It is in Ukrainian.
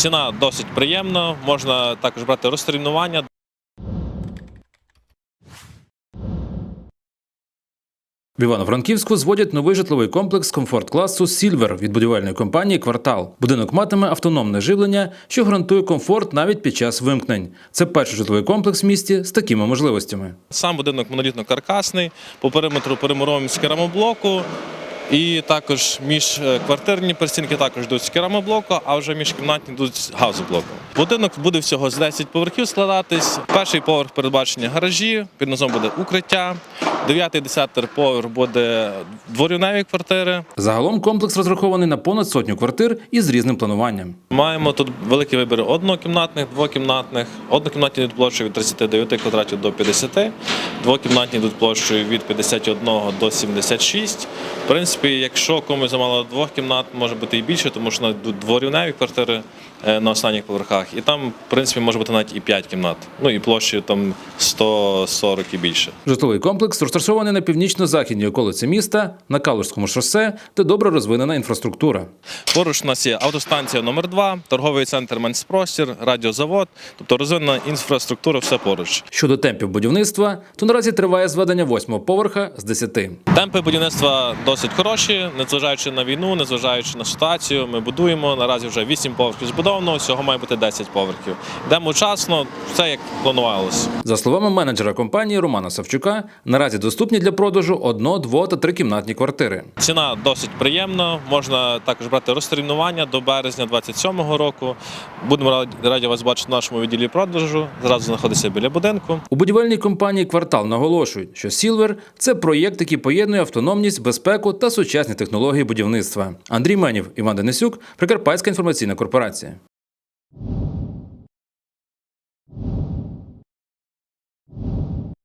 Ціна досить приємна, можна також брати розтермінування. В Івано-Франківську зводять новий житловий комплекс комфорт-класу Сільвер від будівельної компанії Квартал. Будинок матиме автономне живлення, що гарантує комфорт навіть під час вимкнень. Це перший житловий комплекс в місті з такими можливостями. Сам будинок монолітно-каркасний, по периметру перемуровуємо з керамоблоку. І також міжквартирні перестінки також йдуть з керамоблоку, а вже міжкімнатні йдуть з газоблоку. Будинок буде всього з 10 поверхів складатись. Перший поверх передбачені гаражі, під низом буде укриття. Дев'ятий, десятий поверх буде дворівневі квартири. Загалом комплекс розрахований на понад сотню квартир із різним плануванням. Маємо тут великий вибір однокімнатних, двокімнатних. Однокімнатні йдуть площею від 39 квадратів до 50, двокімнатні йдуть площею від 51 до 76. Принципі, якщо комусь замало двох кімнат, може бути і більше, тому що дворівневі квартири е, на останніх поверхах. І там, в принципі, може бути навіть і 5 кімнат. Ну і площею там 140 і більше. Житловий комплекс розташований на північно-західній околиці міста, на Калужському шосе, де добре розвинена інфраструктура. Поруч у нас є автостанція номер 2 торговий центр Менспростір, радіозавод, тобто розвинена інфраструктура, все поруч. Щодо темпів будівництва, то наразі триває зведення восьмого поверха з 10. Темпи будівництва досить хороші, незважаючи на війну, незважаючи на ситуацію. Ми будуємо наразі вже 8 поверхів збудовано, всього має бути 10 поверхів. Йдемо вчасно, все як планувалося. За словами менеджера компанії Романа Савчука, наразі доступні для продажу одно, дво та трикімнатні квартири. Ціна досить приємна. Можна також брати розтермінування до березня 27-го року. Будемо раді- вас бачити в нашому відділі продажу. Зразу знаходиться біля будинку. У будівельній компанії Квартал наголошують, що Сілвер це проєкт, який поєднує автономність, безпеку та сучасні технології будівництва. Андрій Менів, Іван Денисюк, Прикарпатська інформаційна корпорація.